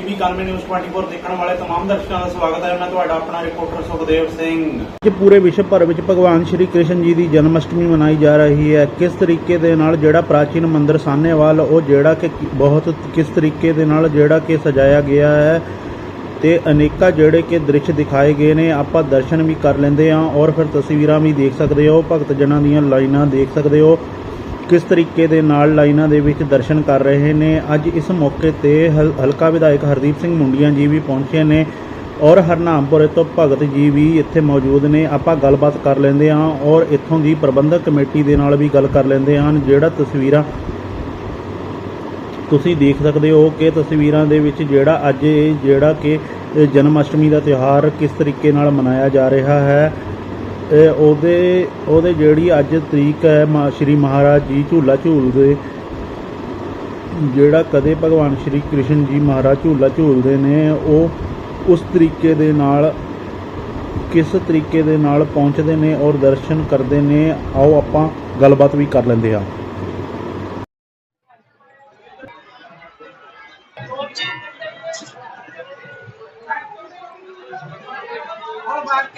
TV ਕਾਨਵੇ news 24 ਦੇਖਣ ਵਾਲੇ ਤਮਾਮ ਦਰਸ਼ਕਾਂ ਦਾ ਸਵਾਗਤ ਹੈ। ਮੈਂ ਤੁਹਾਡਾ ਆਪਣਾ ਰਿਪੋਰਟਰ ਸੁਖਦੇਵ ਸਿੰਘ। ਕਿ ਪੂਰੇ ਵਿਸ਼ਵ ਭਰ ਵਿੱਚ ਭਗਵਾਨ ਸ਼੍ਰੀ ਕ੍ਰਿਸ਼ਨ ਜੀ ਦੀ ਜਨਮ ਅਸ਼ਟਮੀ ਮਨਾਈ ਜਾ ਰਹੀ ਹੈ। ਕਿਸ ਤਰੀਕੇ ਦੇ ਨਾਲ ਜਿਹੜਾ ਪ੍ਰਾਚੀਨ ਮੰਦਿਰ ਸਾਨੇਵਾਲ ਉਹ ਜਿਹੜਾ ਕਿ ਬਹੁਤ ਕਿਸ ਤਰੀਕੇ ਦੇ ਨਾਲ ਜਿਹੜਾ ਕਿ ਸਜਾਇਆ ਗਿਆ ਹੈ ਤੇ ਅਨੇਕਾਂ ਜਿਹੜੇ ਕਿ ਦ੍ਰਿਸ਼ ਦਿਖਾਏ ਗਏ ਨੇ, ਆਪਾਂ ਦਰਸ਼ਨ ਵੀ ਕਰ ਲੈਂਦੇ ਆ ਔਰ ਫਿਰ ਤਸਵੀਰਾਂ ਵੀ ਦੇਖ ਸਕਦੇ ਹੋ, ਭਗਤ ਜਨਾਂ ਦੀਆਂ ਲਾਈਨਾਂ ਦੇਖ ਸਕਦੇ ਹੋ। ਕਿਸ ਤਰੀਕੇ ਦੇ ਨਾਲ ਲਾਈਨਾਂ ਦੇ ਵਿੱਚ ਦਰਸ਼ਨ ਕਰ ਰਹੇ ਨੇ? ਅੱਜ ਇਸ ਮੌਕੇ ਤੇ ਹਲ- ਹਲਕਾ ਵਿਧਾਇਕ ਹਰਦੀਪ ਸਿੰਘ ਮੁੰਡੀਆਂ ਜੀ ਵੀ ਪਹੁੰਚੇ ਨੇ ਔਰ ਹਰਨਾਮਪੁਰੇ ਤੋਂ ਭਗਤ ਜੀ ਵੀ ਇੱਥੇ ਮੌਜੂਦ ਨੇ। ਆਪਾਂ ਗੱਲਬਾਤ ਕਰ ਲੈਂਦੇ ਹਾਂ ਔਰ ਇੱਥੋਂ ਦੀ ਪ੍ਰਬੰਧਕ ਕਮੇਟੀ ਦੇ ਨਾਲ ਵੀ ਗੱਲ ਕਰ ਲੈਂਦੇ ਹਾਂ। ਜਿਹੜਾ ਤਸਵੀਰਾਂ ਤੁਸੀਂ ਦੇਖ ਸਕਦੇ ਹੋ ਕਿ ਤਸਵੀਰਾਂ ਦੇ ਵਿੱਚ ਜਿਹੜਾ ਅੱਜ ਜਿਹੜਾ ਕਿ ਜਨਮ ਅਸ਼ਟਮੀ ਦਾ ਤਿਉਹਾਰ ਕਿਸ ਤਰੀਕੇ ਨਾਲ ਮਨਾਇਆ ਜਾ ਰਿਹਾ ਹੈ ਇਹ ਉਹਦੇ ਉਹਦੇ ਜਿਹੜੀ ਅੱਜ ਤਰੀਕ ਹੈ ਮਾ- ਸ਼੍ਰੀ ਮਹਾਰਾਜ ਜੀ ਝੂਲਾ ਝੂਲਦੇ ਜਿਹੜਾ ਕਦੇ ਭਗਵਾਨ ਸ਼੍ਰੀ ਕ੍ਰਿਸ਼ਨ ਜੀ ਮਹਾਰਾਜ ਝੂਲਾ ਝੂਲਦੇ ਨੇ, ਉਹ ਉਸ ਤਰੀਕੇ ਦੇ ਨਾਲ, ਕਿਸ ਤਰੀਕੇ ਦੇ ਨਾਲ ਪਹੁੰਚਦੇ ਨੇ ਔਰ ਦਰਸ਼ਨ ਕਰਦੇ ਨੇ, ਆਓ ਆਪਾਂ ਗੱਲਬਾਤ ਵੀ ਕਰ ਲੈਂਦੇ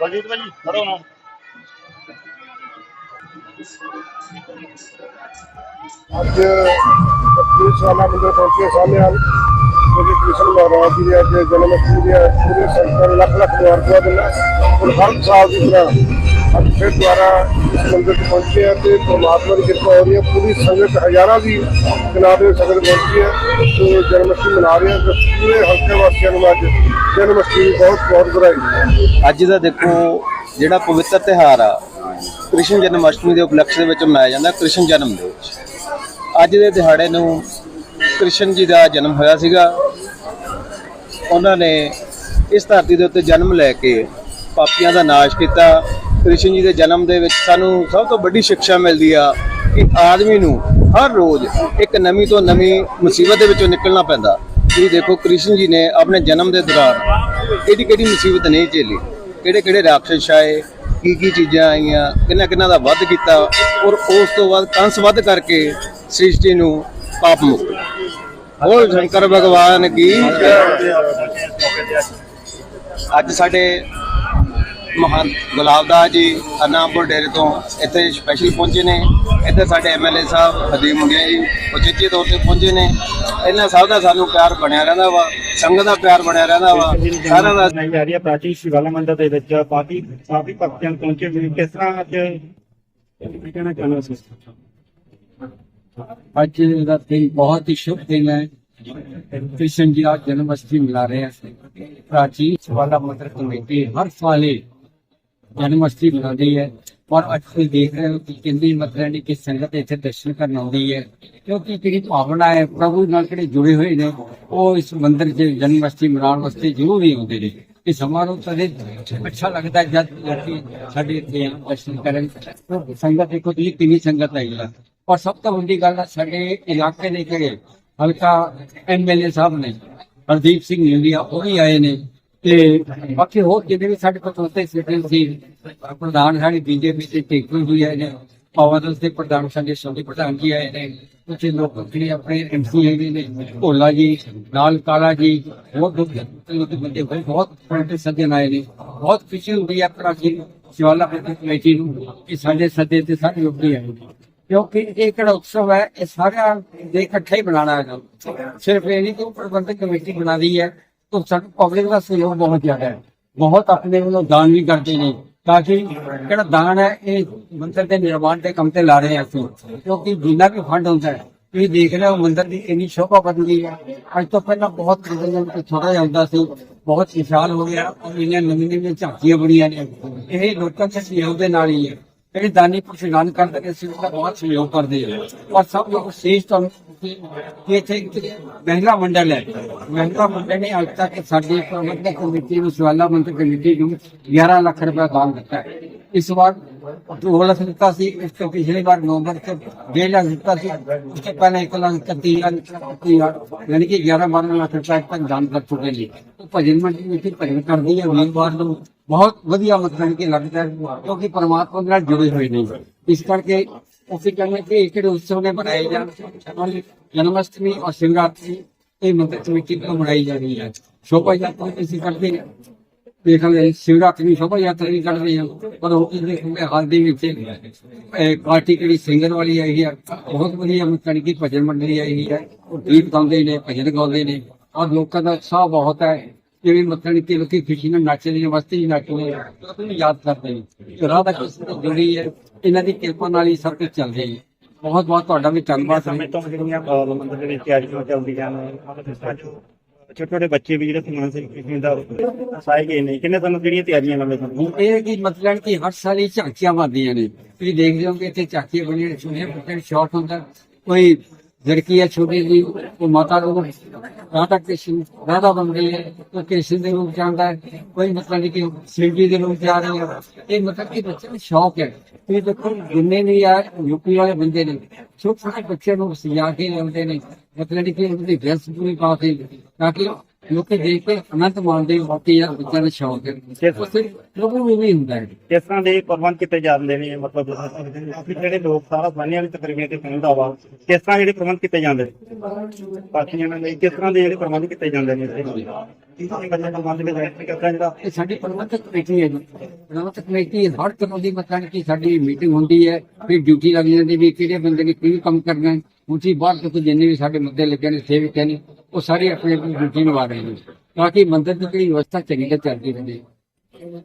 ਬਲਜੀਤ ਭਾਜੀ ਖੜੋ ਨਾ। ਅੱਜ ਪੁਲਿਸ ਵਾਲਾ ਮੰਦਰ ਪਹੁੰਚੇ ਸਾਹਮਣੇ ਹਨ ਕਿਉਂਕਿ ਕ੍ਰਿਸ਼ਨ ਮਹਾਰਾਜ ਜੀ ਦੇ ਅੱਜ ਜਨਮ ਅਸ਼ਟਮੀ ਦੇ ਪੂਰੇ ਸੰਗਤਾਂ ਨੂੰ ਲੱਖ ਲੱਖ ਮੁਬਾਰਕਾਂ ਦਿੰਦਾ ਹੁਣ ਹਰ ਸਾਲ ਦੀ ਤਰ੍ਹਾਂ ਅੱਜ ਫਿਰ ਦੁਆਰਾ ਇਸ ਮੰਦਰ 'ਚ ਪਹੁੰਚੇ ਆ ਤੇ ਪਰਮਾਤਮਾ ਦੀ ਕਿਰਪਾ ਹੋ ਰਹੀ ਹੈ। ਪੂਰੀ ਸੰਗਤ, ਹਜ਼ਾਰਾਂ ਦੀ ਗਿਣਤੀ ਦੇ ਸੰਗਤ ਪਹੁੰਚੀ ਹੈ ਤੇ ਜਨਮ ਅਸ਼ਟਮੀ ਮਨਾ ਰਹੇ ਆ। ਤੇ ਪੂਰੇ ਹਲਕੇ ਵਾਸੀਆਂ ਨੂੰ ਅੱਜ ਜਨਮ ਅਸ਼ਟਮੀ ਬਹੁਤ ਬਹੁਤ ਵਧਾਈ। ਅੱਜ ਦਾ ਦੇਖੋ, ਜਿਹੜਾ ਪਵਿੱਤਰ ਤਿਹਾਰ ਆ ਕ੍ਰਿਸ਼ਨ ਜਨਮ ਅਸ਼ਟਮੀ ਦੇ ਉਪਲਕਸ਼ ਦੇ ਵਿੱਚ ਮਨਾਇਆ ਜਾਂਦਾ ਕ੍ਰਿਸ਼ਨ ਜਨਮ ਦਿਵਸ ਅੱਜ ਦੇ ਦਿਹਾੜੇ ਨੂੰ ਕ੍ਰਿਸ਼ਨ ਜੀ ਦਾ ਜਨਮ ਹੋਇਆ ਸੀਗਾ। ਉਹਨਾਂ ਨੇ ਇਸ ਧਰਤੀ ਦੇ ਉੱਤੇ ਜਨਮ ਲੈ ਕੇ ਪਾਪੀਆਂ ਦਾ ਨਾਸ਼ ਕੀਤਾ। ਕ੍ਰਿਸ਼ਨ ਜੀ ਦੇ ਜਨਮ ਦੇ ਵਿੱਚ ਸਾਨੂੰ ਸਭ ਤੋਂ ਵੱਡੀ ਸਿੱਖਿਆ ਮਿਲਦੀ ਆ ਕਿ ਆਦਮੀ ਨੂੰ ਹਰ ਰੋਜ਼ ਇੱਕ ਨਵੀਂ ਤੋਂ ਨਵੀਂ ਮੁਸੀਬਤ ਦੇ ਵਿੱਚੋਂ ਨਿਕਲਣਾ ਪੈਂਦਾ। ਤੁਸੀਂ ਦੇਖੋ, ਕ੍ਰਿਸ਼ਨ ਜੀ ਨੇ ਆਪਣੇ ਜਨਮ ਦੇ ਦੌਰਾਨ ਕਿਹੜੀ ਕਿਹੜੀ ਮੁਸੀਬਤ ਨਹੀਂ ਝੇਲੀ। ਕਿਹੜੇ ਕਿਹੜੇ ਰਾਖਸ਼ ਆਏ ਕੀ ਕੀ ਚੀਜ਼ਾਂ ਆਈਆਂ, ਕਿੰਨਾ ਕਿੰਨਾ ਦਾ ਵੱਧ ਕੀਤਾ ਔਰ ਉਸ ਤੋਂ ਬਾਅਦ ਕੰਸ ਵੱਧ ਕਰਕੇ ਸ੍ਰਿਸ਼ਟੀ ਨੂੰ ਪਾਪ ਮੁਕਤ। ਹੋਰ ਸ਼ੰਕਰ ਭਗਵਾਨ ਕੀ ਅੱਜ ਸਾਡੇ ਮਹਾਨ ਗੁਲਾਬਦਾਸ ਜੀ ਅਨਾਮਪੁਰ ਡੇਰੇ ਤੋਂ ਇੱਥੇ ਸਪੈਸ਼ਲ ਪਹੁੰਚੇ ਨੇ। ਇੱਥੇ ਸਾਡੇ ਐਮਐਲਏ ਸਾਹਿਬ ਹਦੀਪ ਮੁੰਡਿਆ ਜੀ, ਉਚੇਚੇ ਤੌਰ ਤੇ ਪਹੁੰਚੇ ਨੇ। ਇਹਨਾਂ ਸਭ ਦਾ ਸਾਨੂੰ ਪਿਆਰ ਬਣਿਆ ਰਹਿੰਦਾ ਵਾ ਸੰਗਤ ਦਾ ਪਿਆਰ ਬਣਿਆ ਰਹਿੰਦਾ ਵਾ ਸਾਰਿਆਂ ਦਾ ਨਹੀਂ ਜਾ ਰਹੀ ਹੈ ਪ੍ਰਾਚੀਨ ਸ਼ਿਵਾਲਾ ਮੰਦਿਰ ਦੇ ਵਿੱਚ ਕਾਫੀ ਕਾਫੀ ਭਗਤਾਂ ਪਹੁੰਚੇ ਹੋਏ ਕਿਸ ਤਰ੍ਹਾਂ ਅੱਜ ਕਹਿਣਾ ਚਾਹੁੰਦਾ ਸੀ ਅੱਜ ਦਾ ਦਿਨ ਬਹੁਤ ਹੀ ਸ਼ੁਭ ਦਿਨ ਹੈ। ਕ੍ਰਿਸ਼ਨ ਜੀ ਦਾ ਜਨਮ ਅਸ਼ਟਮੀ ਮਨਾ ਰਹੇ ਹਾਂ ਪ੍ਰਾਚੀਨ ਸਵਾਲਾ ਮੰਦਰ ਕਮੇਟੀ ਹਰ ਸਾਲ ਇਹ ਜਨਮ ਅਸ਼ਟਮੀ ਮਨਾਉਂਦੀ ਹੈ। ਔਰ ਅੱਜ ਤੁਸੀਂ ਦੇਖ ਰਹੇ ਹੋ ਕਿ ਕਿੰਨੀ ਮਾਤਰਾ ਦੀ ਕਿ ਸੰਗਤ ਇੱਥੇ ਦਰਸ਼ਨ ਕਰਨ ਆਉਂਦੀ ਹੈ। ਕਿਉਂਕਿ ਜਿਹੜੀ ਭਾਵਨਾ ਹੈ, ਪ੍ਰਭੂ ਨਾਲ ਜਿਹੜੇ ਜੁੜੇ ਹੋਏ ਨੇ, ਉਹ ਇਸ ਮੰਦਿਰ 'ਚ ਜਨਮ ਮਨਾਉਣ ਵਾਸਤੇ ਜ਼ਰੂਰ ਹੀ ਆਉਂਦੇ ਨੇ। ਇਹ ਸਮਾਰੋਹ ਤਦੇ ਅੱਛਾ ਲੱਗਦਾ ਜਦ ਲੋਕੀ ਸਾਡੇ ਇੱਥੇ ਦਰਸ਼ਨ ਕਰਨ। ਸੰਗਤ ਦੇਖੋ ਤੁਸੀਂ ਕਿੰਨੀ ਸੰਗਤ ਆਈ ਹੈ। ਔਰ ਸਭ ਤੋਂ ਵੱਡੀ ਗੱਲ ਹੈ ਸਾਡੇ ਇਲਾਕੇ ਦੇ ਜਿਹੜੇ ਹਲਕਾ ਐਮਐਲਏ ਸਾਹਿਬ ਨੇ, ਹਰਦੀਪ ਸਿੰਘ ਇੰਡੀਆ ਉਹ ਵੀ ਆਏ ਨੇ। ਤੇ ਬਾਕੀ ਹੋਰ ਜਿਹਦੇ ਵੀ ਸਾਡੇ ਕੋਲ ਉੱਤੇ ਸੀ ਪ੍ਰਧਾਨ ਸਾਡੀ ਬੀਜੇਪੀ ਤੇ ਟੇਕੂ ਵੀ ਆਏ ਨੇ ਪਵਨ ਦੇ ਪ੍ਰਧਾਨ ਸਾਡੇ ਸੋਢੀ ਪ੍ਰਧਾਨ ਜੀ ਆਏ ਨੇ ਕੁਝ ਲੋਕ ਜਿਹੜੇ ਆਪਣੇ ਐਮਸੀ ਨੇ, ਭੋਲਾ ਜੀ, ਨਾਲ ਕਾਲਾ ਜੀ ਬਹੁਤ ਲੋਕ ਬੰਦੇ ਹੋਏ, ਬਹੁਤ ਬੜੇ ਸੱਜਣ ਆਏ ਨੇ, ਬਹੁਤ ਖੁਸ਼ੀ ਹੁੰਦੀ ਹੈ ਪ੍ਰਾਚੀਨ ਸ਼ਿਵਾਲਾ ਕਮੇਟੀ ਨੂੰ, ਕਿ ਸਾਡੇ ਸੱਦੇ ਤੇ ਸਾਰੇ ਲੋਕ ਆਏ ਕਿਉਂਕਿ ਇਹ ਕਿਹੜਾ ਉਤਸਵ ਹੈ, ਇਹ ਸਾਰਿਆਂ ਦੇ ਇਕੱਠੇ ਹੀ ਬਣਾਉਣਾ ਹੈ। ਸਿਰਫ ਇਹ ਨਹੀਂ ਕਿ ਪ੍ਰਬੰਧਕ ਕਮੇਟੀ ਬਣਾਦੀ ਹੈ ਤਾਂ ਸਾਨੂੰ ਪਬਲਿਕ ਦਾ ਸਹਿਯੋਗ ਬਹੁਤ ਜ਼ਿਆਦਾ ਹੈ। ਬਹੁਤ ਆਪਣੇ ਵੱਲੋਂ ਦਾਨ ਵੀ ਕਰਦੇ ਨੇ ਤਾਂ ਕਿ ਕਿਹੜਾ ਦਾਨ ਹੈ, ਇਹ ਮੰਦਿਰ ਦੇ ਨਿਰਮਾਣ ਦੇ ਕੰਮ ਤੇ ਲਾ ਰਹੇ ਹਾਂ ਅਸੀਂ। ਕਿਉਂਕਿ ਜਿੰਨਾ ਵੀ ਫੰਡ ਹੁੰਦਾ ਹੈ, ਤੁਸੀਂ ਦੇਖ ਰਹੇ ਹੋ ਮੰਦਿਰ ਦੀ ਇੰਨੀ ਸ਼ੋਭਾ ਬਣ ਗਈ ਹੈ। ਅੱਜ ਤੋਂ ਪਹਿਲਾਂ ਬਹੁਤ ਮੰਦਿਰ ਛੋਟਾ ਜਿਹਾ ਹੁੰਦਾ ਸੀ, ਬਹੁਤ ਵਿਸ਼ਾਲ ਹੋ ਗਿਆ। ਔਰ ਇਹਨਾਂ ਨਵੀਂ ਨਵੀਆਂ ਝਾਂਕੀਆਂ ਬਣੀਆਂ ਨੇ। ਇਹ ਲੋਕਾਂ ਦੇ ਸਹਿਯੋਗ ਦੇ ਨਾਲ ਹੀ ਹੈ। ਜਿਹੜੇ ਦਾਨੀ ਪ੍ਰਸ਼ਨਾਨ ਕਰਦੇ ਨੇ ਅਸੀਂ ਉਹਦਾ ਬਹੁਤ ਸਹਿਯੋਗ ਕਰਦੇ ਹਾਂ ਔਰ ਸਭ ਲੋਕ ਸੀਸ ਤੋਂ ਕਿ ਇੱਥੇ ਇੱਕ ਮਹਿਲਾ ਮੰਡਲ ਹੈ ਮਹਿਲਾ ਮੰਡਲ ਨੇ ਅੱਜ ਤੱਕ ਸਾਡੀ ਪ੍ਰਬੰਧਕ ਕਮੇਟੀ ਨੂੰ ਸਵਾਲਾ ਮੰਤਰੀ ਕਮੇਟੀ ਨੂੰ 11 ਲੱਖ ਰੁਪਏ ਦਾਨ ਦਿੱਤਾ ਹੈ ਇਸ ਵਾਰ ਦੋ ਲੱਖ ਦਿੱਤਾ ਸੀ ਇਸ ਤੋਂ ਪਿਛਲੇ ਵਾਰ ਨਵੰਬਰ ਚ 2 ਲੱਖ ਦਿੱਤਾ ਸੀ ਉਸ ਤੋਂ ਪਹਿਲਾਂ 1 ਲੱਖ ਇਕੱਤੀ ਹਜ਼ਾਰ ਇਕੱਤੀ ਹਜ਼ਾਰ, ਯਾਨੀ ਕਿ 11 12 ਲੱਖ ਰੁਪਏ ਤੱਕ ਦਾਨ ਕਰ ਚੁੱਕੇ ਨੇ ਉਹ ਭਜਨ ਮੰਡਲੀ ਵਿੱਚ ਬਹੁਤ ਵਧੀਆ ਮਤਲਬ ਕਿ ਲੱਗਦਾ ਹੈ ਕਿਉਂਕਿ ਪਰਮਾਤਮਾ ਨਾਲ ਜੁੜੇ ਹੋਏ ਨੇ। ਇਸ ਕਰਕੇ ਅਸੀਂ ਕਹਿੰਦੇ ਕਿ ਇਹ ਜਿਹੜੇ ਉਤਸਵ ਨੇ ਬਣਾਏ ਜਾਣ? ਜਨਮ ਅਸ਼ਟਮੀ ਔਰ ਸ਼ਿਵਰਾਤਰੀ ਇਹ ਮੰਦਰ ਕਮੇਟੀ ਤੋਂ ਮਨਾਈ ਜਾ ਰਹੀ ਹੈ। ਸ਼ੋਭਾ ਯਾਤਰਾ ਅਸੀਂ ਕਰਦੇ ਹਾਂ। ਦੇਖ ਲਓ ਸ਼ਿਵਰਾਤਰੀ ਸ਼ੋਭਾ ਯਾਤਰਾ ਵੀ ਕਰਦੇ ਹਾਂ। ਪਰ ਉਹ ਕੀ ਹਾਲ ਦੇ ਵਿੱਚ ਪਾਰਟੀ ਕਿਹੜੀ ਸਿੰਗਰ ਵਾਲੀ ਆਈ ਹੈ, ਬਹੁਤ ਵਧੀਆ ਮਤਲਬ ਕਿ ਭਜਨ ਮੰਡਲੀ ਆਈ ਹੈ। ਉਹ ਗੀਤ ਗਾਉਂਦੇ ਨੇ, ਭਜਨ ਗਾਉਂਦੇ ਨੇ। ਔਰ ਲੋਕਾਂ ਦਾ ਉਤਸ਼ਾਹ ਬਹੁਤ ਹੈ। ਜਿਵੇਂ ਮਤਲਬ ਕਿ ਲੋਕੀ ਖੁਸ਼ੀ ਨਾਲ ਨੱਚਦੇ ਨੇ ਮਸਤੀ ਨਾਲ ਨੱਚਦੇ ਨੇ ਯਾਦ ਕਰਦੇ ਨੇ। ਰਾਧਾ ਕ੍ਰਿਸ਼ਨ ਤੋਂ ਜੁੜੀ ਹੈ ਇਹਨਾਂ ਦੀ ਕਿਰਪਾ ਨਾਲ ਹੀ ਸਭ ਕੁਝ ਚੱਲ ਰਹੀ ਹੈ। ਬਹੁਤ ਬਹੁਤ ਤੁਹਾਡਾ ਵੀ ਧੰਨਵਾਦ ਸਮੇਂ ਤੋਂ ਜਿਹੜੀਆਂ ਮੰਦਰ ਦੇ ਵਿੱਚ ਤਿਆਰੀਆਂ ਚੱਲਦੀਆਂ ਨੇ ਛੋਟੇ ਛੋਟੇ ਬੱਚੇ ਵੀ ਜਿਹੜੇ ਸਮਾਨ ਸੇ ਕਿਸਮ ਦਾ ਸਾਏ ਗਏ ਨੇ ਕਿੰਨੇ ਤੁਹਾਨੂੰ ਜਿਹੜੀਆਂ ਤਿਆਰੀਆਂ ਲੰਮੇ ਹੁਣ ਇਹ ਕੀ ਮਤਲਬ ਕਿ ਹਰ ਸਾਲ ਹੀ ਝਾਕੀਆਂ ਬਣਦੀਆਂ ਨੇ। ਤੁਸੀਂ ਦੇਖਦੇ ਹੋ ਕਿ ਇੱਥੇ ਝਾਕੀਆਂ ਬਣੀਆਂ ਨੇ ਛੋਟੇ ਬੱਚੇ ਸ਼ਾਰਟ ਹੁੰਦਾ। ਕੋਈ ਲੜਕੀ ਹੈ ਛੋਟੀ ਜੀ ਉਹ ਮਾਤਾ ਨੂੰ ਰਾਧਾ ਕ੍ਰਿਸ਼ਨ ਰਾਧਾ ਬਣ ਗਈ ਹੈ ਕੋਈ ਕ੍ਰਿਸ਼ਨ ਦੇ ਰੂਪ ਜਾਂਦਾ ਹੈ, ਕੋਈ ਮਤਲਬ ਕਿ ਸ਼ਿਵ ਜੀ ਦੇ ਰੂਪ ਜਾ ਰਹੀ ਹੈ ਇਹ ਮਤਲਬ ਕਿ ਬੱਚੇ ਨੂੰ ਸ਼ੌਕ ਹੈ। ਤੁਸੀਂ ਦੇਖੋ, ਜਿੰਨੇ ਵੀ ਆ ਯੂਪੀ ਵਾਲੇ ਬੰਦੇ ਨੇ ਛੋਟੇ ਛੋਟੇ ਬੱਚਿਆਂ ਨੂੰ ਸਜਾ ਕੇ ਲਿਆਉਂਦੇ ਨੇ, ਮਤਲਬ ਕਿ ਉਹਨਾਂ ਡਰੈਸ ਪੂਰੀ ਪਾ ਕੇ, ਤਾਂ ਕਿ ਲੋਕੀ ਦੇਖ ਕੇ ਆਨੰਦ ਮਾਣਦੇ ਵਾਕਈ ਯਾਰ ਬੱਚਿਆਂ ਦਾ ਸ਼ੌਕ ਹੈ। ਉਸੇ ਲੋਕਾਂ ਨੂੰ ਵੀ ਹੁੰਦਾ ਹੈ। ਕਿਸ ਤਰ੍ਹਾਂ ਦੇ ਪ੍ਰਬੰਧ ਕੀਤੇ ਜਾਂਦੇ ਨੇ ਮਤਲਬ ਕਾਫੀ ਜਿਹੜੇ ਲੋਕ ਸਾਰਾ ਸਾਨੇ ਵਾਲੀ ਤਕਰੀਬਨ ਤੇ ਪਹੁੰਚਦਾ ਵਾ ਕਿਸ ਤਰ੍ਹਾਂ ਜਿਹੜੇ ਪ੍ਰਬੰਧ ਕੀਤੇ ਜਾਂਦੇ ਨੇ। ਬਾਕੀਆਂ ਨਾਲ ਕਿਸ ਤਰ੍ਹਾਂ ਦੇ ਜਿਹੜੇ ਪ੍ਰਬੰਧ ਕੀਤੇ ਜਾਂਦੇ ਨੇ ਦੇ ਵਿੱਚ ਇਹ ਸਾਡੀ ਪ੍ਰਬੰਧਕ ਕਮੇਟੀ ਹੈ ਜੀ। ਪ੍ਰਬੰਧਕ ਕਮੇਟੀ ਹਰ ਤਰ੍ਹਾਂ ਦੀ ਮਤਲਬ ਕਿ ਸਾਡੀ ਮੀਟਿੰਗ ਹੁੰਦੀ ਹੈ ਫਿਰ ਡਿਊਟੀ ਲੱਗ ਜਾਂਦੀ ਵੀ ਕਿਹੜੇ ਬੰਦੇ ਨੇ ਕੀ ਕੰਮ ਕਰਨਾ ਹੈ। ਉਚੀ ਬਾਹਰ ਤੋਂ ਜਿੰਨੇ ਵੀ ਸਾਡੇ ਮੁੱਦੇ ਲੱਗੇ ਨੇ ਸੇਵਕ ਨੇ, ਉਹ ਸਾਰੇ ਆਪਣੀ ਆਪਣੀ ਡਿਊਟੀ ਨਿਭਾ ਰਹੇ ਨੇ। ਤਾਂ ਕਿ ਮੰਦਰ ਦੀ ਜਿਹੜੀ ਵਿਵਸਥਾ ਚੰਗੀ ਤਰ੍ਹਾਂ ਚੱਲਦੀ ਰਹੇ।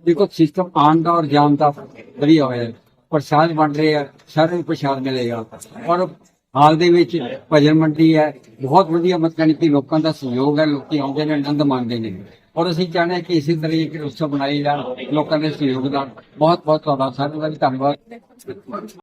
ਦੇਖੋ ਸਿਸਟਮ ਆਉਣ ਦਾ ਔਰ ਜਾਣ ਦਾ ਵਧੀਆ ਹੋਇਆ। ਪ੍ਰਸ਼ਾਦ ਵੰਡ ਰਹੇ ਆ, ਸਾਰਿਆਂ ਨੂੰ ਪ੍ਰਸ਼ਾਦ ਮਿਲੇਗਾ। ਔਰ ਹਾਲ ਦੇ ਵਿੱਚ ਭਜਨ ਮੰਡੀ ਹੈ, ਬਹੁਤ ਵਧੀਆ ਮਤਲਬ ਕਿ ਲੋਕਾਂ ਦਾ ਸਹਿਯੋਗ ਹੈ, ਲੋਕੀ ਆਉਂਦੇ ਨੇ, ਆਨੰਦ ਮਾਣਦੇ ਨੇ। ਔਰ ਅਸੀਂ ਚਾਹੁੰਦੇ ਹਾਂ ਕਿ ਇਸੇ ਤਰ੍ਹਾਂ ਇੱਕ ਉਤਸਵ ਬਣਾਈ ਜਾਣ ਲੋਕਾਂ ਦੇ ਸਹਿਯੋਗ ਦਾ ਬਹੁਤ ਬਹੁਤ ਤੁਹਾਡਾ ਸਾਰਿਆਂ ਦਾ ਵੀ ਧੰਨਵਾਦ।